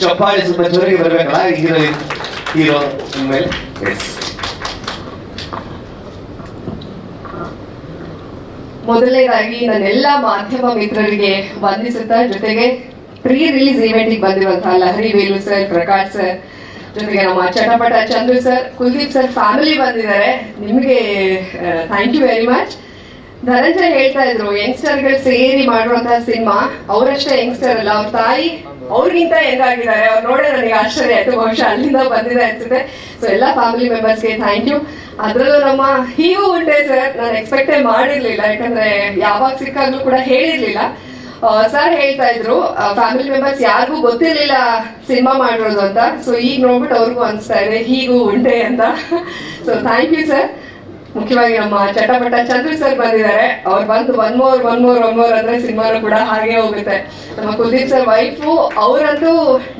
ಚಪ್ಪಾಳೆ ಸ್ವಲ್ಪ ಜೋರಿಗೆ ಬರ್ಬೇಕಲ್ಲ? ಹೀರೋ ಹೀರೋ ಮೊದಲನೇದಾಗಿ ನನ್ನೆಲ್ಲ ಮಾಧ್ಯಮ ಮಿತ್ರರಿಗೆ ವಂದಿಸುತ್ತಾ ಜೊತೆಗೆ ಪ್ರೀ ರಿಲೀಸ್ ಇವೆಂಟಿಗೆ ಬಂದಿರುವಂತಹ ಲಹರಿ ವೇಲು ಸರ್, ಪ್ರಕಾಶ್ ಸರ್, ಜೊತೆಗೆ ನಮ್ಮ Chatapata Chandru sir, Kuldeep sir family ಬಂದಿದ್ದಾರೆ. ನಿಮಗೆ thank you very much Dhananjay ಹೇಳ್ತಾ ಇದ್ರು ಯಂಗ್ಸ್ಟರ್ಗಳು ಸೇರಿ ಮಾಡುವಂತಹ ಸಿನಿಮಾ. ಅವರಷ್ಟೇ ಯಂಗ್ಸ್ಟರ್ ಅಲ್ಲ, ಅವ್ರ ತಾಯಿ ಅವ್ರಿಗಿಂತ ಹೆಂಗಾಗಿದ್ದಾರೆ ಅವ್ರು ನೋಡೋ ನನಗೆ ಆಶ್ಚರ್ಯ. ಆಯ್ತು ಬಹುಶಃ ಅಲ್ಲಿಂದ ಬಂದಿದೆ ಅನ್ಸುತ್ತೆ. ಸೊ ಎಲ್ಲ ಫ್ಯಾಮಿಲಿ ಮೆಂಬರ್ಸ್ಗೆ ಥ್ಯಾಂಕ್ ಯು ಅದರಲ್ಲೂ ನಮ್ಮ ಹೀಗೂ ಉಂಟೆ ಸರ್ ನಾನು ಎಕ್ಸ್ಪೆಕ್ಟೇ ಮಾಡಿರ್ಲಿಲ್ಲ. ಯಾಕಂದ್ರೆ ಯಾವಾಗ ಸಿಕ್ಕಾಗ್ಲೂ ಕೂಡ ಹೇಳಿರ್ಲಿಲ್ಲ. ಸರ್ ಹೇಳ್ತಾ ಇದ್ರು ಫ್ಯಾಮಿಲಿ ಮೆಂಬರ್ಸ್ ಯಾರಿಗೂ ಗೊತ್ತಿರ್ಲಿಲ್ಲ ಸಿನಿಮಾ ಮಾಡಿರೋದು ಅಂತ. ಸೊ ಈಗ ನೋಡ್ಬಿಟ್ಟು ಅವ್ರಿಗೂ ಅನಿಸ್ತಾ ಇದೆ, ಹೀಗೂ ಉಂಟೆ ಅಂತ. ಸೊ ಥ್ಯಾಂಕ್ ಯು ಸರ್ ಮುಖ್ಯವಾಗಿ ನಮ್ಮ ಚಟ್ಟಪಟ್ಟ ಚಂದ್ರು ಸರ್ ಬಂದಿದ್ದಾರೆ. ಅವ್ರು ಬಂದು one more one more one more ಅಂದ್ರೆ ಸಿನಿಮಾನು ಕೂಡ ಹಾಗೆ ಹೋಗುತ್ತೆ. ನಮ್ಮ ಕುಲ್ದೀಪ್ ಸರ್ ವೈಫು, ಅವರಂತೂ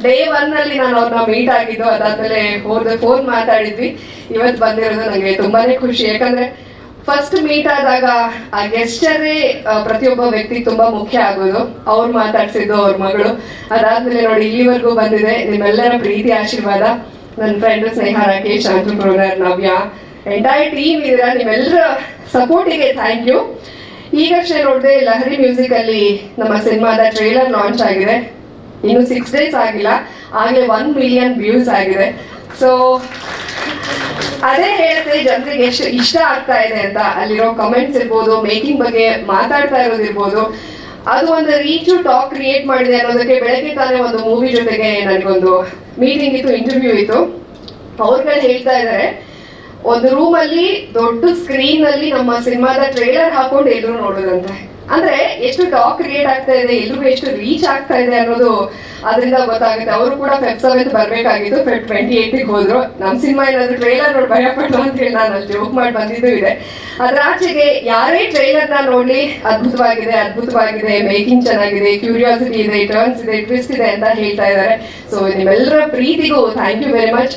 ಡೇ ಒನ್ ಅಲ್ಲಿ ನಾನು ಅವ್ರನ್ನ ಮೀಟ್ ಆಗಿದ್ದು, ಅದಾದ್ಮೇಲೆ ಹೋದ ಫೋನ್ ಮಾತಾಡಿದ್ವಿ. ಇವತ್ತು ಬಂದಿರೋದು ನನಗೆ ತುಂಬಾನೇ ಖುಷಿ. ಯಾಕಂದ್ರೆ ಫಸ್ಟ್ ಮೀಟ್ ಆದಾಗ ಆ ಗೆಸ್ಟರೇ ಪ್ರತಿಯೊಬ್ಬ ವ್ಯಕ್ತಿ ತುಂಬಾ ಮುಖ್ಯ ಆಗೋದು. ಅವ್ರು ಮಾತಾಡ್ಸಿದ್ದು ಅವ್ರ ಮಗಳು. ಅದಾದ್ಮೇಲೆ ನೋಡಿ, ಇಲ್ಲಿವರೆಗೂ ಬಂದಿದೆ. ನಿಮ್ಮೆಲ್ಲರ ಪ್ರೀತಿ, ಆಶೀರ್ವಾದ. ನನ್ನ friend Sneha Rakesh entrepreneur Navya. Entire team ಇದರ ನಿಮ್ಮೆಲ್ಲರ ಸಪೋರ್ಟಿಗೆ ಥ್ಯಾಂಕ್ ಯು ಈಗಷ್ಟೇ ನೋಡಿದೆ, ಲಹರಿ ಮ್ಯೂಸಿಕ್ ಅಲ್ಲಿ ನಮ್ಮ ಸಿನಿಮಾದ ಟ್ರೇಲರ್ ಲಾಂಚ್ ಆಗಿದೆ. ಇನ್ನು ಸಿಕ್ಸ್ ಡೇಸ್ ಆಗಿಲ್ಲ. ಆಗಲೇ ಒನ್ ಮಿಲಿಯನ್ ವ್ಯೂಸ್ ಆಗಿದೆ. ಸೊ ಅದೇ ಹೇಳುತ್ತೆ ಜನರಿಗೆ ಎಷ್ಟು ಇಷ್ಟ ಆಗ್ತಾ ಇದೆ ಅಂತ. ಅಲ್ಲಿರೋ ಕಮೆಂಟ್ಸ್ ಇರ್ಬೋದು ಮೇಕಿಂಗ್ ಬಗ್ಗೆ ಮಾತಾಡ್ತಾ ಇರೋದಿರ್ಬೋದು ಅದು ಒಂದು ರೀಚು ಟಾಕ್ ಕ್ರಿಯೇಟ್ ಮಾಡಿದೆ ಅನ್ನೋದಕ್ಕೆ ಬೆಳಗ್ಗೆ ತಾನೇ ಒಂದು ಮೂವಿ ಜೊತೆಗೆ ನನಗೊಂದು ಮೀಟಿಂಗ್ ಇತ್ತು ಇಂಟರ್ವ್ಯೂ ಇತ್ತು. ಅವ್ರುಗಳು ಹೇಳ್ತಾ ಇದ್ದಾರೆ ಒಂದು ರೂಮ್ ಅಲ್ಲಿ ದೊಡ್ಡ ಸ್ಕ್ರೀನ್ ಅಲ್ಲಿ ನಮ್ಮ ಸಿನಿಮಾದ ಟ್ರೇಲರ್ ಹಾಕೊಂಡು ಎಲ್ರು ನೋಡೋದಂತೆ. ಅಂದ್ರೆ ಎಷ್ಟು ಟಾಕ್ ಕ್ರಿಯೇಟ್ ಆಗ್ತಾ ಇದೆ, ಎಲ್ರಿಗೂ ಎಷ್ಟು ರೀಚ್ ಆಗ್ತಾ ಇದೆ ಅನ್ನೋದು ಅದರಿಂದ ಗೊತ್ತಾಗುತ್ತೆ. ಅವರು ಕೂಡ ಫೆಬ್ ಸೆವೆಂತ್ ಬರ್ಬೇಕಾಗಿತ್ತು. ಫೆಬ್ ಟ್ವೆಂಟಿ ಏಯ್ಟಿಗೆ ಹೋದ್ರು. ನಮ್ ಸಿನಿಮಾ ಏನಾದ್ರು ಟ್ರೈಲರ್ ನೋಡಿ ಭಯಪಟ್ಟು ಅಂತ ಹೇಳಿ ನಾನು ಜೋಕ್ ಮಾಡಿ ಬಂದಿದ್ದು ಇದೆ. ಅದ್ರ ಆಚೆಗೆ ಯಾರೇ ಟ್ರೈಲರ್ನ ನೋಡ್ಲಿ, ಅದ್ಭುತವಾಗಿದೆ ಅದ್ಭುತವಾಗಿದೆ ಮೇಕಿಂಗ್ ಚೆನ್ನಾಗಿದೆ ಕ್ಯೂರಿಯಾಸಿಟಿ ಇದೆ ಟರ್ನ್ಸ್ ಇದೆ ಟ್ವಿಸ್ಟ್ ಇದೆ ಅಂತ ಹೇಳ್ತಾ ಇದ್ದಾರೆ ಸೊ ನಿಮ್ಮೆಲ್ಲರ ಪ್ರೀತಿಗೂ ಥ್ಯಾಂಕ್ ಯು ವೆರಿ ಮಚ್